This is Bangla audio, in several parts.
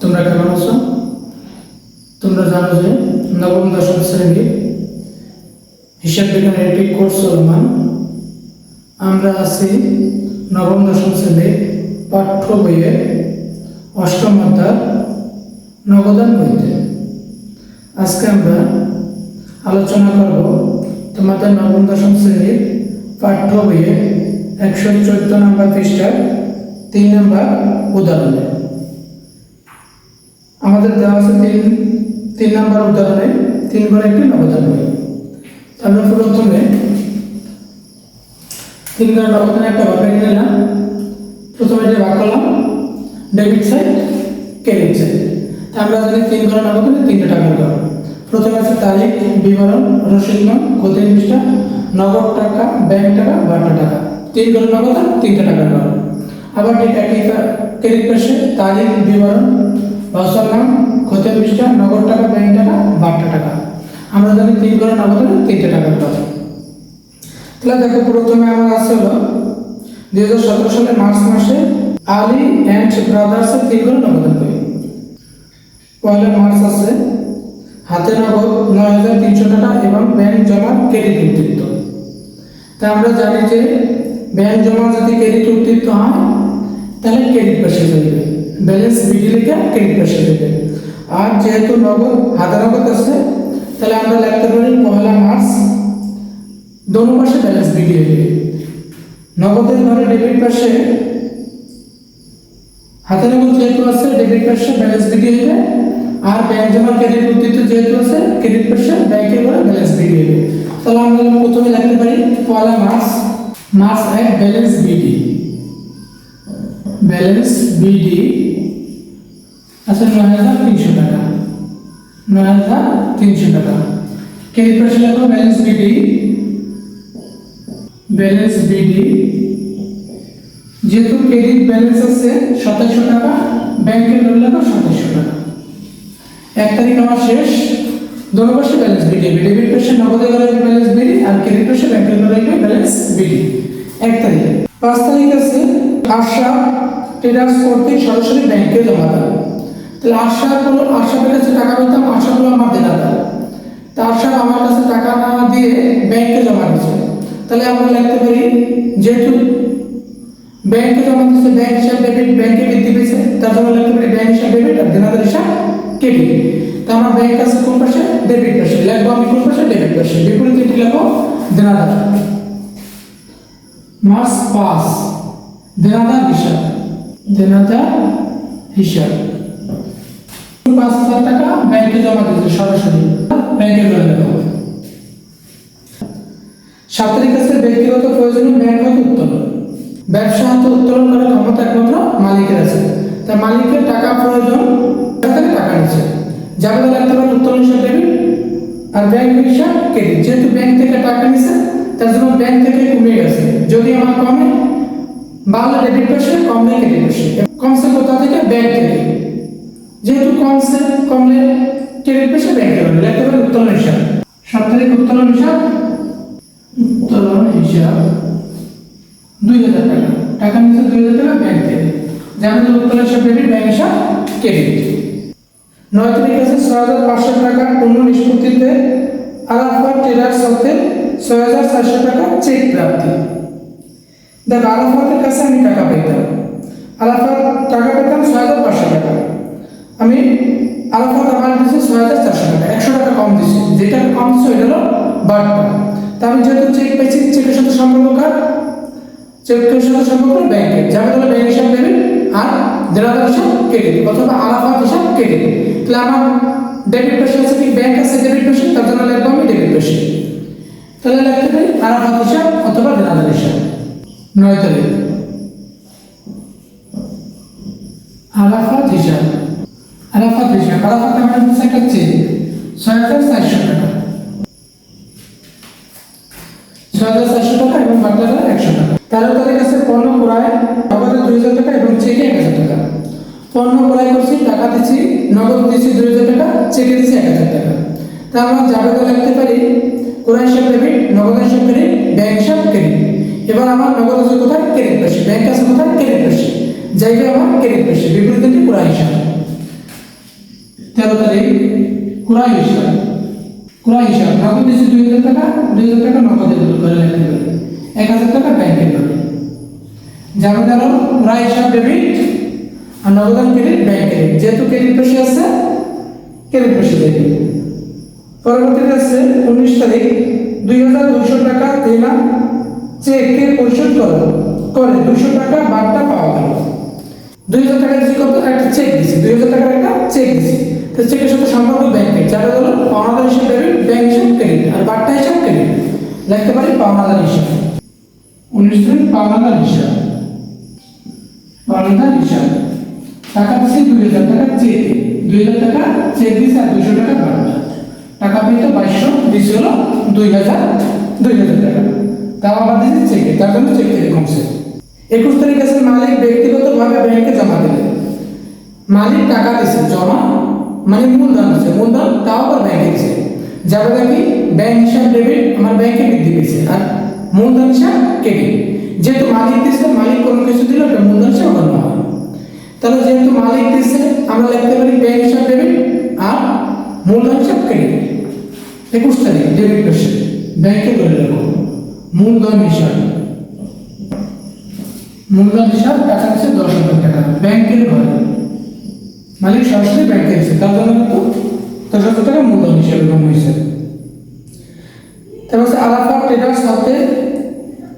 তোমরা কেমন আছো? তোমরা জানো যে নবম, দশম শ্রেণির হিসাব বিজ্ঞানের একটি কোর্স চলমান। আমরা আছি নবম, দশম শ্রেণির পাঠ্য বইয়ের অষ্টম অধ্যায় নবদান বইতে। আজকে আমরা আলোচনা করব তোমাদের নবম, দশম শ্রেণির পাঠ্য বইয়ে একশো চোদ্দ নম্বর পৃষ্ঠার তিন নম্বর উদাহরণে। আমাদের দেওয়া আছে তিন তিন নম্বর উদাহরণে, তিন করে একটি নবদান বই আমরা প্রথমে তিন করে নবদানে একটা নিয়ে নিলাম। প্রথমে যে ভাগ করলাম, ডেবিট সাইড, ক্রেডিট সাইড। তা আমরা জানি তিন করে নবদানে তিনটে টাকা করব প্রথমে আছে তারিখ, বিবরণ, রসিদ ক্ষতি পৃষ্ঠা নগদ টাকা, ব্যাংক টাকা বাটা টাকা। তিন করে নগদ তিনটে টাকা করব আবার ঠিক একই ক্রেডিট পাশে তারিখ, বিবরণ রসদ নাম ক্ষতি পৃষ্ঠা, নগদ টাকা, ব্যাংক টাকা বাটা টাকা। আমরা জানি তিন করে নগদ তিনটে টাকা করব তাহলে দেখো প্রথমে আমার আছে হলো দুই হাজার সতেরো সালের মার্চ মাসে আলী অ্যান্ড ব্রাদার্সের তিন করে নগদ বই পয়লা মার্চ আছে, হাতে নগদ নয় হাজার তিনশো টাকা এবং ব্যাংক জমা ক্রেডিট উদ্বৃত্ত তা আমরা জানি যে ব্যাংক জমা যদি ক্রেডিট উদ্বৃত্ত হয়, তাহলে ক্রেডিট পাশে যাবে। ব্যালেন্স বিডি লিখে ক্রেডিট পাশে যাবে আর যেহেতু নগদ হাতে নগদ আছে, তাহলে আমরা লিখতে পারি পয়লা মার্চ, দোনো পাশে ব্যালেন্স বিডি হবে নগদের ঘরে ডেবিট পাশে হাতে নগদ যেহেতু আছে ডেবিট পাশে ব্যালেন্স বিডি হবে আর ব্যাংক জমা ক্রেডিট উদ্বৃত্ত যেহেতু আছে ক্রেডিট পাশে ব্যাংকের ঘরে ব্যালেন্স বিডি হবে তাহলে আমরা প্রথমে লিখতে পারি পয়লা মার্চ মার্চ এক ব্যালেন্স বিডি ব্যালেন্স বিডি আছে নয় হাজার তিনশো টাকা। নয় হাজার তিনশো টাকা। ক্রেডিট পাশে লেখো ব্যালেন্স বিডি। Balance BD. যেহেতু ক্রেডিট ব্যালেন্স আছে সাতাশশো টাকা, ব্যাংকের লোন লেখো সাতাশশো টাকা। এক তারিখ আমার শেষ। দোনো পাশে ব্যালেন্স বিডি। ডেবিট পাশে নগদে গেলে ব্যালেন্স বিডি আর ক্রেডিট পাশে ব্যাংকের লোন ব্যালেন্স বিডি। এক তারিখ। পাঁচ তারিখ আছে আশা ট্রেডার্স কর্তৃক সরাসরি ব্যাংকে জমা দেয় তাহলে আশাগুলো আশাদের কাছে টাকা পেতাম আশাগুলো আমার দেনাদার তা আশা আমার কাছে টাকা না দিয়ে ব্যাংকে জমা দিচ্ছে তাহলে আমরা লিখতে পারি, যেহেতু ব্যাংকে জমা দিচ্ছে ব্যাংক হিসাব ডেবিট ব্যাংকে বৃদ্ধি পেয়েছে, তার জন্য লিখতে পারি ব্যাংক হিসাব ডেবিট আর দেনাদার হিসাব ক্রেডিট তা আমার ব্যাংক আছে কোন পাশে? ডেবিট পাশে। লিখব আমি কোন পাশে? ডেবিট পাশে। বিপরীতে এটি লিখব? দেনাদার মাস পাস দেনাদার হিসাব। দেনাদার হিসাব। পাঁচ হাজার টাকা ব্যাংকে জমা দিয়েছে, সরাসরি। ব্যাংকে জমা দেওয়া হবে। সাত তারিখ আছে ব্যক্তিগত প্রয়োজনে ব্যাংক হতে উত্তোলন। ব্যবসা হাতে উত্তোলন করার ক্ষমতা একমাত্র মালিকের আছে। তা মালিকের টাকা প্রয়োজন থেকে টাকা নিচ্ছে। যাবে লাগতে পারে উত্তোলন হিসাব ডেবিট আর ব্যাংক হিসাব ক্রেডিট যেহেতু ব্যাংক থেকে টাকা নিচ্ছে তার জন্য ব্যাংক থেকে কমে গেছে। যদি আমার কমে বাড়লে ডেবিট পাশে কমলে ক্রেডিট পাশে কমছে কোথা থেকে? ব্যাংক থেকে। যেহেতু কমছে কমলে ক্রেডিট পাশে ব্যাংকে হবে লিখতে পারে উত্তোলন হিসাব। তারিখ উত্তোলন হিসাব? উত্তোলন হিসাব? দুই হাজার টাকা। টাকা নিচ্ছে দুই হাজার টাকা ব্যাংক থেকে। যেমন উত্তোলন হিসাব ডেবিট ব্যাংক হিসাব ক্রেডিট নয় তারিখ আছে ছয় হাজার পাঁচশো টাকা পণ্য নিষ্পত্তিতে। আরাফা ট্রেডার্স হতে ছয় হাজার চারশো টাকা চেক প্রাপ্তি। দেখ আরাফাতের কাছে আমি টাকা পেতাম আরাফাত টাকা পেতাম ছয় হাজার পাঁচশো টাকা। আমি আরাফাত আমার দিচ্ছে ছয় হাজার চারশো টাকা, একশো টাকা কম দিচ্ছে যেটা কম দিচ্ছে ওইটা হলো বারটা। তা আমি যেহেতু চেক পেয়েছি চেকের সাথে সম্পর্ক কার? চেকের সাথে সম্পর্ক ব্যাংকের যাবে তাহলে ব্যাংক হিসাব দেবে আর দেনাদার হিসাব ক্রেডিট অথবা আলাফাত হিসাব ক্রেডিট তাহলে আমার ডেবিট পেশে আছে কি? ব্যাংক আছে ডেবিট পেশে তার জন্য লিখব আমি ডেবিট পেশে তাহলে লিখতে পারি আলাফাত হিসাব অথবা দেনাদার হিসাব। নয় তারিখ। আলাফাত হিসাব। আলাফাত হিসাব। আলাফাত আমার হচ্ছে একটা ছয় হাজার চারশো টাকা। ছয় হাজার চারশো টাকা এবং বাকি হাজার একশো টাকা। তেরো তারিখ আছে পণ্য ক্রয়, নগদে দুই হাজার টাকা এবং চেকে এক হাজার টাকা। পণ্য ক্রয় করছি, টাকা দিচ্ছি নগদ দিচ্ছি দুই হাজার টাকা, চেকে দিচ্ছি এক হাজার টাকা। তা আমরা যাবে লিখতে পারি, ক্রয় হিসাব ডেবিট নগদ হিসাব ক্রেডিট ব্যাংক হিসাব ক্রেডিট এবার আমার নগদ আছে কোথায়? ক্রেডিট পেশি ব্যাংক আছে কোথায়? ক্রেডিট পেশি যাইবে আমার ক্রেডিট পেশি বিপরীতটি ক্রয় হিসাব তেরো তারিখ ক্রয় হিসাব ক্রয় হিসাব নগদ দিয়েছে দুই হাজার টাকা, দুই হাজার টাকা নগদে করে লিখতে পারি। এক হাজার টাকা ব্যাংকে পাবে। যাবে গেল ক্রয় হিসাব ডেবিট আর নগদান ক্রেডিট ব্যাংক। ক্রেডিট যেহেতু ক্রেডিট বেশি আছে, ক্রেডিট বেশি দেবে। পরবর্তীতে আছে উনিশ তারিখ, দুই হাজার দুইশো টাকা দেনা চেককে পরিশোধ করো, করে, দুইশো টাকা বার্তা পাওয়া গেল। দুই হাজার টাকা দিচ্ছি কত, একটা চেক দিছি দুই হাজার টাকার একটা চেক দিছি তো চেকের সাথে সম্পর্ক ব্যাংকে যারা হলো পাওনাদার হিসাব ডেবিট ব্যাংক হিসাব ক্রেডিট আর বার্তা হিসাব ক্রেডিট লিখতে পারি পাওনাদার হিসাব। উনিশ তারিখ পাওনাদার হিসাব। পাওনাদার হিসাব। টাকা দিচ্ছি দুই হাজার টাকা চেক দুই হাজার টাকা চেক দিছি আর দুইশো টাকা বার্তা টাকা পেতে বাইশশো দিছি হলো দুই হাজার দুই হাজার টাকা। তাও দিয়েছি চেকে তার জন্য চেক থেকে কমছে। একুশ তারিখ আছে মালিক ব্যক্তিগতভাবে ব্যাংকে জমা দিলে। মালিক টাকা দিছে, জমা মানে মূলধন আছে মূলধন তাও আবার ব্যাংকে দিছে। যাবে নাকি? ব্যাংক হিসাব ডেবিট আমার ব্যাংকে বৃদ্ধি পেয়েছে। আর মূলধন হিসাব ক্রেডিট যেহেতু মালিক দিচ্ছে মালিক কোনো কিছু দিলে ওটা মূলধন হিসাব গণ্য হয়। তাহলে যেহেতু মালিক দিচ্ছে আমরা লিখতে পারি ব্যাংক হিসাব ডেবিট আর মূলধন হিসাব ক্রেডিট একুশ তারিখ ডেবিট পেশে ব্যাংকে করে রাখো। মূলধন হিসাব। মূলধন হিসাব টাকা দিচ্ছে দশ হাজার টাকা। ব্যাংকের ঘরে। মালিক সরাসরি ব্যাংকে দিচ্ছে তার জন্য কিন্তু দশ হাজার টাকা মূলধন হিসাবে কম হয়েছে তারপর আলাফা ট্রেডার্স হাতে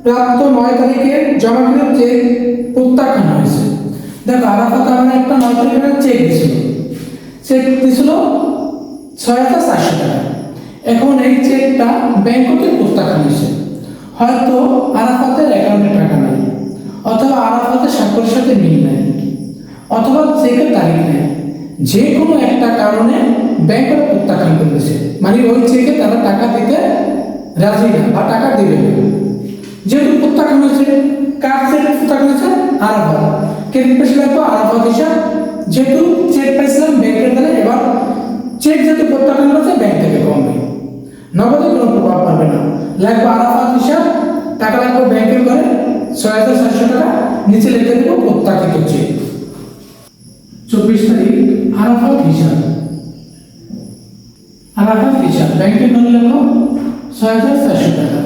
প্রাপ্ত নয় তারিখে জমাকৃত চেক প্রত্যাখ্যান হয়েছে। দেখো আলাফা তার একটা নয় তারিখের চেক দিছিল। চেক দিছিল ছয় হাজার চারশো টাকা। এখন এই চেকটা ব্যাংক থেকে প্রত্যাখ্যান হয়েছে। হয়তো আরাফাতের অ্যাকাউন্টে টাকা নেই, অথবা আরাফাতের স্বাক্ষরের সাথে মিল নেই, অথবা চেকের তারিখ নেই যে কোনো একটা কারণে ব্যাংক ওটা প্রত্যাখ্যান করেছে। মানে ওই চেকে তারা টাকা দিতে রাজি না বা টাকা দেবে যেহেতু প্রত্যাখ্যান হয়েছে, কার চেক প্রত্যাখ্যান হয়েছে? আরাফাত। ক্রেডিট পেশে লাগবে আরাফাত হিসাব, যেহেতু চেক পাইছিলাম ব্যাংকের দ্বারা, এবার চেক যেহেতু প্রত্যাখ্যান করেছে, ব্যাংক থেকে কমবে। নগদে কোনো প্রভাব লাগবে আরাফাত হিসাব, টাকা লাগবে ব্যাংকের ঘরে ছয় হাজার সাতশো টাকা, নিচে লিখে দেবো প্রত্যাখিত চেক। চব্বিশ তারিখ, আরাফাত হিসাব। আরাফাত হিসাব ব্যাংকের ঘরে লেখো ছয় হাজার চারশো টাকা,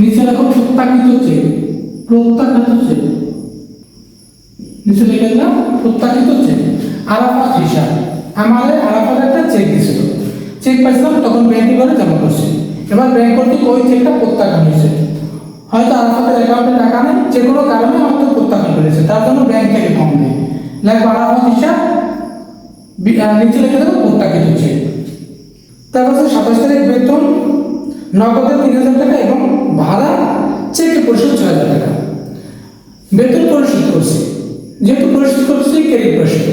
নিচে লেখো প্রত্যাখিত চেক প্রত্যাখিত চেক। নিচে লিখে দিলাম প্রত্যাখিত চেক, আরাফাত হিসাব। আমাদের আরাফাত একটা চেক দিছিল। চেক পাইছিলাম, তখন ব্যাংকে করে জমা করছি। এবার ব্যাংক কর্তৃক ওই চেকটা প্রত্যাখ্যান হয়েছে। হয়তো আরাফাতের অ্যাকাউন্টে টাকা নেই যে কোনো কারণে হয়তো প্রত্যাখ্যান করেছে, তার জন্য ব্যাংক থেকে কম নেই। লাগবে আরাফাত হিসাব নিচে লিখে দেবো প্রত্যাখ্যাত চেক তারপর হচ্ছে সাতাশ তারিখ বেতন, নগদে তিন হাজার টাকা এবং ভাড়া চেকে পরিশোধ ছয় হাজার টাকা। বেতন পরিশোধ করছি। যেহেতু পরিশোধ করছি ক্রেডিট পরিশোধ।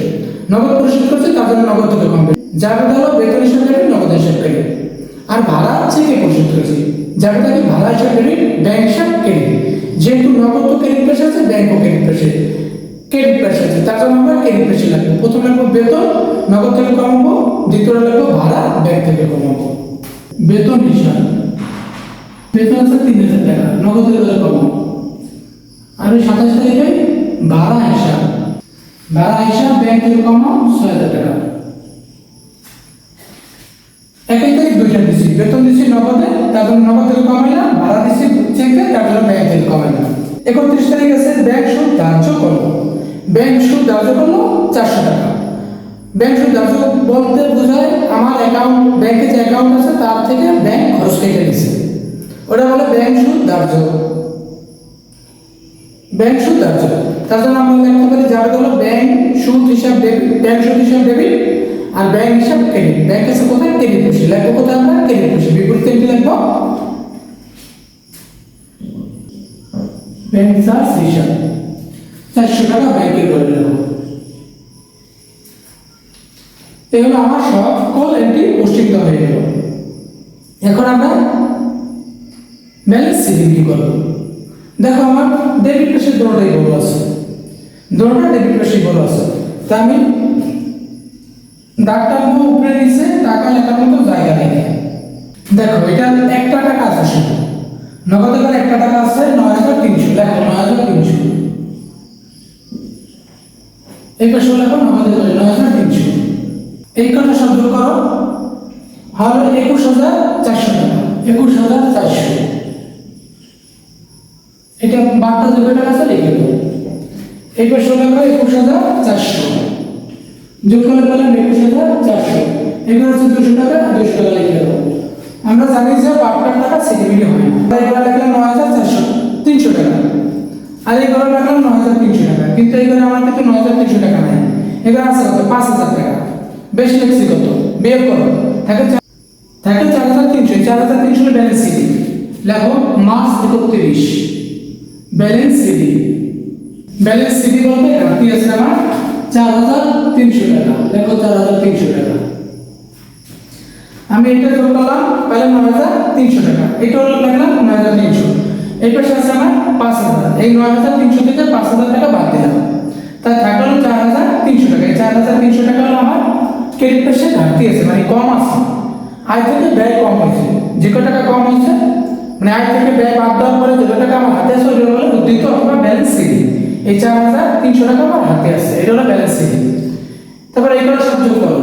নগদ পরিশোধ করছি, তার জন্য নগদ থেকে কমবে যার হলো বেতন হিসাবে দেবে নগদ হিসাব ক্রেডিট আর ভাড়া চেকে পরিশোধ করেছি? যার থাকে ভাড়া হিসাব ক্রেডিট ব্যাংক হিসাব ক্রেডিট যেহেতু নগদ ক্রেডিট পেশে আছে ব্যাংকও ক্রেডিট পেশে ক্রেডিট পেশে আছে। তার জন্য আমরা ক্রেডিট পেশে লাগবে। প্রথমে লাগবো বেতন, নগদ থেকে কমাবো, দ্বিতীয় লাগবো ভাড়া ব্যাংক থেকে কমাবো। বেতন হিসাব। বেতন আছে তিন হাজার টাকা, নগদ থেকে কমাবো। ওই সাতাশ তারিখে ভাড়া হিসাব। ভাড়া হিসাব ব্যাংক থেকে কমাও ছয় হাজার টাকা। একই তারিখ দুইটা দিচ্ছি বেতন দিচ্ছি নগদে তার জন্য নগদ থেকে কমাইলাম ভাড়া দিচ্ছি চেকে তার জন্য ব্যাংক থেকে কমাইলাম একত্রিশ তারিখ আছে, ব্যাংক সুদ ধার্য করল। ব্যাংক সুদ ধার্য করল চারশো টাকা। ব্যাংক সুদ ধার্য বলতে বোঝায় আমার অ্যাকাউন্ট ব্যাংকে যে অ্যাকাউন্ট আছে, তার থেকে ব্যাংক খরচ কেটে দিচ্ছে ওটা বলে ব্যাংক সুদ ধার্য। ব্যাংক সুদ আছে তার জন্য আমরা লিখতে পারি যাবে হলো ব্যাংক সুদ হিসাব ডেবিট ব্যাংক সুদ হিসাব ডেবিট আর ব্যাংক হিসাব ক্রেডিট ব্যাংক আছে কোথায় ক্রেডিট খুশি লাগবে কোথায় আমরা? ক্রেডিট খুশি বিপরীতে কি লিখব ব্যাংক হিসাব চারশো টাকা ব্যাংকে করে রাখো এই হলো আমার সকল এন্ট্রি হয়ে গেল। এখন আমরা ব্যালেন্স কি করব? দেখো আমার ডেবিট পেশে দোটাই বড় আছে। দোটা ডেবিট পেশে বড় আছে। তা আমি ডাক্তার উপরে নিচে টাকা লেখার মতো জায়গা নেই। দেখো, এটা একটা টাকা আছে শুধু। নগদ করে একটা টাকা আছে, নয় হাজার তিনশো। লেখো নয় হাজার তিনশো। এই পাশে লেখো, নগদ করে নয় হাজার তিনশো। এই কটা শব্দ করো। হলো একুশ হাজার চারশো টাকা। একুশ হাজার চারশো। এটা বারটা যে কটা আছে, লিখে দেবো একুশ টাকা একুশ হাজার চারশো। যোগ পেলাম একুশ হাজার চারশো। এগুলো হচ্ছে দুশো টাকা দুশো টাকা লিখে দেবো। আমরা জানি যে বারটার টাকা সিকিউরিটি হয় না। এগুলো লিখলাম নয় হাজার চারশো, তিনশো টাকা। আর এগুলো রাখলাম নয় হাজার তিনশো টাকা। কিন্তু এগুলো আমার থেকে নয় হাজার তিনশো টাকা নেই। এগুলো আছে কত? পাঁচ হাজার টাকা। বেশি লিখছি কত? বিয়োগ করো। থাকে থাকে চার হাজার তিনশো। চার হাজার তিনশো ব্যালেন্স সিডি লেখো মার্চ একত্রিশ। ব্যালেন্স সিডি ব্যালেন্স সিডি বলতে ঘাটতি আছে আমার? চার হাজার তিনশো টাকা। লেখো চার হাজার তিনশো টাকা। আমি এটা যোগ পেলাম নয় হাজার তিনশো টাকা। এটা হলো লাগলাম নয় হাজার তিনশো। এই পাশে পাঁচ হাজার। এই নয় হাজার তিনশো থেকে পাঁচ হাজার টাকা বাদ দিলাম। তাই থাকল চার হাজার তিনশো টাকা। চার হাজার তিনশো টাকা হলো আমার ক্রেডিট পেশে ঘাটতি আছে মানে কম আছে। আয় থেকে ব্যয় কম হয়েছে। যে টাকা কম হয়েছে মানে আয় থেকে ব্যয় বাদ দেওয়ার পরে যে টাকা আমার হাতে আছে ওইটা হলো উদ্বৃত্ত অথবা ব্যালেন্স সিডি এই চার হাজার তিনশো টাকা আমার হাতে আছে, এটা হলো ব্যালেন্স সিডি তারপরে এইগুলো সব যোগ করো।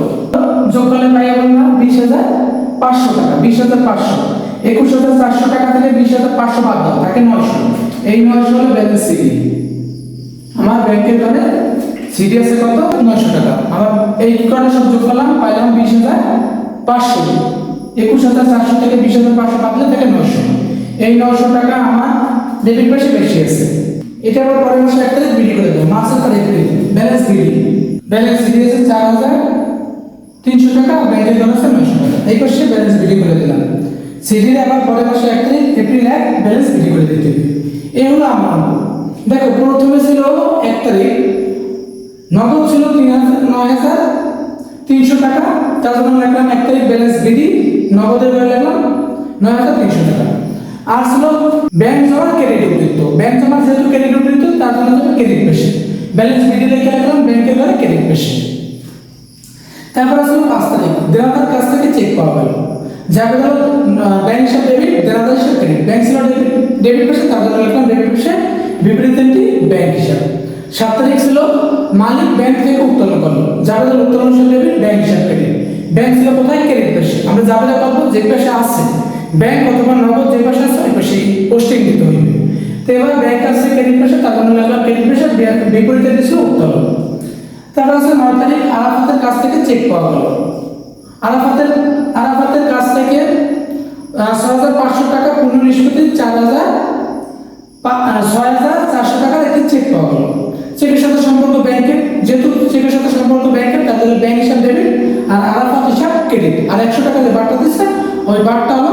যোগ করলে পাই আমরা বিশ হাজার পাঁচশো টাকা, বিশ হাজার পাঁচশো। একুশ হাজার চারশো টাকা থেকে বিশ হাজার পাঁচশো বাদ দাও, থাকে নয়শো। এই নয়শো হলো ব্যালেন্স সিডি আমার ব্যাংকের ঘরে সিডি আছে কত? নয়শো টাকা। আমার এই কটা সব যোগ করলাম, পাইলাম বিশ হাজার পাঁচশো। একুশ হাজার চারশো থেকে বিশ হাজার পাঁচশো বাদলে থেকে নয়শো। এই নয়শো টাকা আমার ডেবিট পাশে বেশি আছে। এটা আবার পরের মাসে এক তারিখ বিলি করে দেবো। মাসের তারিখ ব্যালেন্স বিলি। ব্যালেন্স বিলি আছে চার হাজার তিনশো টাকা ব্যাংকের আছে নয়শো টাকা। এই পাশে ব্যালেন্স বিলি করে দিলাম। সিডির আবার পরের মাসে এক তারিখ এপ্রিল এক ব্যালেন্স বিলি করে দিতে এই হলো আমার দেখো, প্রথমে ছিল এক তারিখ, নগদ ছিল তিন হাজার, নয় হাজার তিনশো টাকা। তার জন্য লিখলাম এক তারিখ ব্যালেন্স বিডি নগদের বেলা লিখলাম নয় হাজার তিনশো টাকা। আর ছিল ব্যাংক জমা ক্রেডিট উদ্বৃত্ত ব্যাংক জমা যেহেতু ক্রেডিট তার জন্য হচ্ছে ক্রেডিট পেশে ব্যালেন্স বিডি লিখে রাখলাম ব্যাংকের দ্বারা ক্রেডিট পেশে তারপর আসলো পাঁচ তারিখ। দেনাদার কাছ থেকে চেক পাওয়া গেল। যাবে গেল ব্যাংক হিসাব ডেবিট দেনাদার হিসাব ক্রেডিট ব্যাংক ছিল ডেবিট ডেবিট পেশে তার জন্য লিখলাম ডেবিট পেশে বিপরীতটি ব্যাংক হিসাব। সাত তারিখ ছিল, মালিক ব্যাংক থেকে উত্তোলন করল। যাবে গেল উত্তোলন হিসাব ডেবিট ব্যাংক হিসাব ক্রেডিট ব্যাংক ছিল কোথায়? ক্রেডিট পেশে আমরা যাবে যা করব যে পেশে আছে। ব্যাংক অথবা নগদ যে পাশে আছে, ওই পাশে পোস্টিং দিতে এবার ব্যাংক ক্রেডিট পেশে তার জন্য লিখলাম ক্রেডিট পেশে বিপরীতে ছিল উত্তোলন তারপর আছে নয় তারিখ, আরাফাতের কাছ থেকে চেক পাওয়া গেল। আরাফাতের আরাফাতের কাছ থেকে ছয় হাজার পাঁচশো টাকা পুনঃনিষ্পত্তি চার হাজার ছয় হাজার চারশো টাকার একটি চেক পাওয়া গেল। চেকের সাথে সম্পর্ক ব্যাংকের যেহেতু চেকের সাথে সম্পর্ক ব্যাংকের তাদের ব্যাংক হিসাব ডেবিট আর আরাফাত হিসাব ক্রেডিট আর একশো টাকা যে বারটা দিচ্ছে, ওই বারটা হলো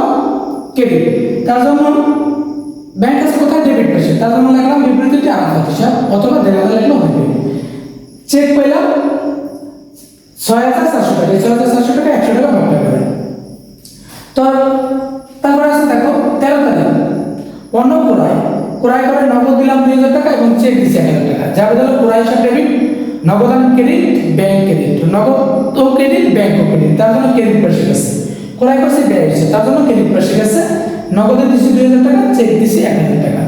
ক্রেডিট তার জন্য ব্যাংক আছে কোথায়? ডেবিট পেয়েছে তার জন্য লিখলাম বিবৃতিটি আরাফাত হিসাব অথবা দেনাদার লিখলেও হবে চেক পেলাম, ছয় হাজার চারশো টাকা। এই ছয় হাজার চারশো টাকা একশো টাকা ভাগ করে তো তারপরে আছে দেখো, তেরো তারিখ। পণ্য ক্রয়। ক্রয় করে নগদ দিলাম দুই হাজার টাকা এবং চেক দিচ্ছি এক হাজার টাকা। যাবে ধরো ক্রয় হিসাব ডেবিট নগদান ক্রেডিট ব্যাংক ক্রেডিট নগদ তো ক্রেডিট ব্যাংক ক্রেডিট তার জন্য ক্রেডিট পেশে গেছে ক্রয় করছে ব্যয় হচ্ছে তার জন্য ক্রেডিট পেশে গেছে নগদে দিচ্ছি দুই হাজার টাকা, চেক দিচ্ছি এক হাজার টাকা।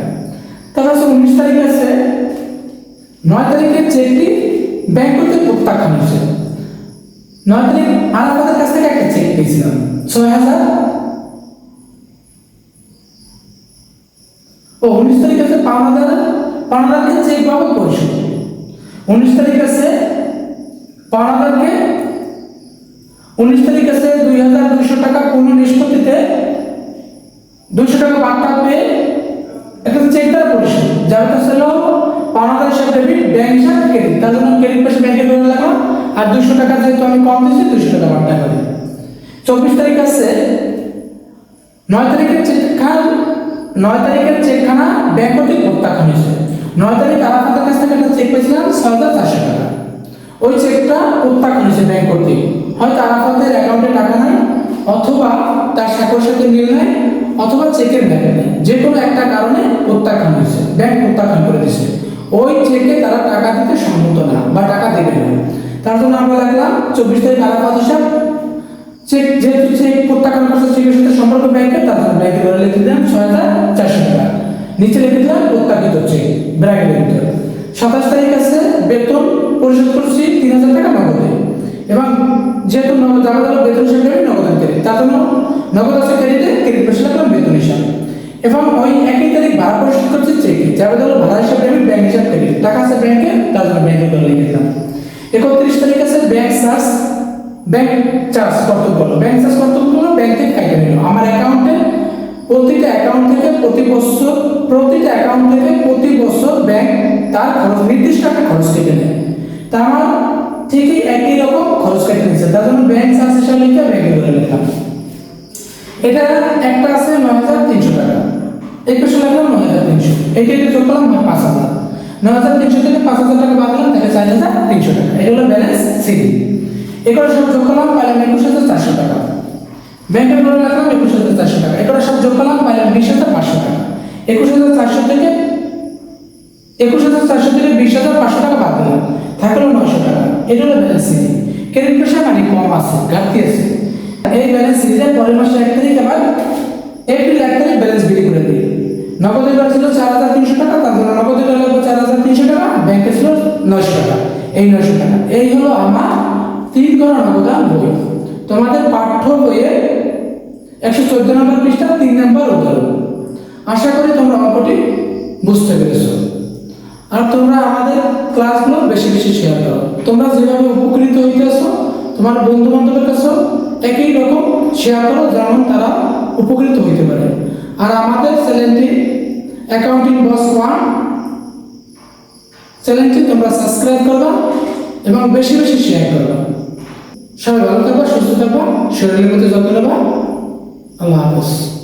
তারপর আছে উনিশ তারিখ আছে, নয় তারিখের চেকটি ব্যাংক করতে প্রত্যাখ্যান হয়েছে। নয় তারিখ আলাদাদের কাছ থেকে একটা চেক পেয়েছিলাম, ছয় হাজার। ও, উনিশ তারিখ আছে পাওনাদার পাওনাদারকে চেক পাবো পরিশোধ। উনিশ তারিখ আছে পাওনাদারকে উনিশ তারিখ আছে দুই হাজার দুইশো টাকা পুনঃ নিষ্পত্তিতে দুইশো টাকা বার্তা পেয়ে একটা চেক দ্বারা পরিশোধ যার কাছে হলো পাওনাদার ডেবিট ব্যাংক হিসাব ক্রেডিট তার জন্য ক্রেডিট পাশে ব্যাংকে করে লাগলাম আর দুশো টাকা যেহেতু আমি কম দিয়েছি দুশো টাকা বার্তা করে চব্বিশ তারিখ আছে। নয় তারিখের চেকখানা, নয় তারিখের চেকখানা ব্যাংক কর্তৃক প্রত্যাখ্যান হয়েছে। নয় তারিখ আরাফাতের কাছ থেকে একটা চেক পেয়েছিলাম, ছয় হাজার চারশো টাকা। ওই চেকটা প্রত্যাখ্যান হয়েছে ব্যাংক কর্তৃক। হয়তো আরাফাতের অ্যাকাউন্টে টাকা নাই, অথবা তার সাথে মিল নাই। অথবা চেকের ব্যাংক নেই। যে কোনো একটা কারণে প্রত্যাখ্যান হয়েছে। ব্যাংক প্রত্যাখ্যান করে দিয়েছে। ওই চেকে তারা টাকা দিতে সম্মত না বা টাকা দেবে না। তার জন্য আমরা দেখলাম চব্বিশ তারিখ আরাফাত হিসাব চেক, যেহেতু চেক প্রত্যাখ্যান করছে চেকের সাথে সম্পর্ক ব্যাংকের তার জন্য ব্যাংকে ধরে লিখে দিলাম ছয় হাজার চারশো টাকা। নিচে লিখে দিলাম প্রত্যাখ্যিত চেক ব্র্যাকেটের ভিতরে সাতাশ তারিখ আছে বেতন পরিশোধ করছি তিন হাজার টাকা নগদে। এবং যেহেতু যারা যারা বেতন হিসাব দেবে নগদ ক্রেডিট তার জন্য নগদ আছে ক্রেডিটে ক্রেডিট পরিশোধ করলাম বেতন হিসাব? এবং ওই একই তারিখ ভাড়া পরিশোধ করছে চেকে যারা যারা ভাড়া হিসাব দেবে ব্যাংক হিসাব ক্রেডিট টাকা আছে ব্যাংকে তার জন্য ব্যাংকে করে লিখে দিলাম। একত্রিশ তারিখ আছে ব্যাংক চার্জ ব্যাংক চার্জ কর্তব্য হলো। ব্যাংক চার্জ কর্তব্য হলো ব্যাংক থেকে কাইটে নিল আমার অ্যাকাউন্টে প্রতিটা অ্যাকাউন্ট থেকে প্রতি বছর, প্রতিটা অ্যাকাউন্ট থেকে প্রতি বছর ব্যাংক তার খরচ, নির্দিষ্ট একটা খরচ কেটে নেয় তা আমার ঠিকই একই রকম খরচ কেটে নিচ্ছে তার জন্য ব্যাংক হিসাবে লিখে ব্যাংকে করে লিখলাম। এটা একটা আছে নয় হাজার তিনশো টাকা। এই পেশে লাগলাম নয় হাজার তিনশো। এইটা এটা যোগ করলাম পাঁচ হাজার। নয় হাজার তিনশো থেকে পাঁচ হাজার টাকা বাদ দিলাম, তাহলে চার হাজার তিনশো টাকা। এটা হলো ব্যালেন্স সিডি এগুলো সব যোগ করলাম পাইলাম একুশ হাজার চারশো টাকা। ব্যাংকের করে রাখলাম একুশ হাজার চারশো টাকা। এগুলো সব যোগ করলাম পাইলাম বিশ হাজার পাঁচশো টাকা। একুশ হাজার চারশো থেকে একুশ হাজার চারশো থেকে বিশ হাজার পাঁচশো টাকা বাদ দিলাম। থাকল নয়শো টাকা। এটা হলো ব্যালেন্স সিডি ক্রেডিট প্রেশার মানে কম আছে, ঘাটতি আছে। এই ব্যালেন্স সিডিতে পরের মাসে এক তারিখ আবার এপ্রিল এক তারিখ ব্যালেন্স বিলি করে দিই। নগদের দর ছিল চার হাজার তিনশো টাকা, তার জন্য নগদের দর লাগবে চার হাজার তিনশো টাকা ব্যাংকে ছিল নয়শো টাকা। এই নয়শো টাকা। এই হলো আমার তিন গণ নগদান বই। তোমাদের পাঠ্য বইয়ে একশো চোদ্দ নম্বর পৃষ্ঠা, তিন নম্বর উদাহরণ। আশা করি তোমরা অঙ্কটি বুঝতে পেরেছ। আর তোমরা আমাদের ক্লাসগুলো বেশি বেশি শেয়ার করো। তোমরা যেভাবে উপকৃত হইতেছো, তোমার বন্ধু বান্ধবের কাছেও একই রকম শেয়ার করো যেমন তারা উপকৃত হইতে পারে। আর আমাদের চ্যানেলটি অ্যাকাউন্টিং বস ওয়ান চ্যানেলটি তোমরা সাবস্ক্রাইব করবা এবং বেশি বেশি শেয়ার করবা। সবাই ভালো থাকবা, সুস্থ থাকবা, শরীরের মধ্যে যত্ন নেবা। আল্লাহ হাফেজ।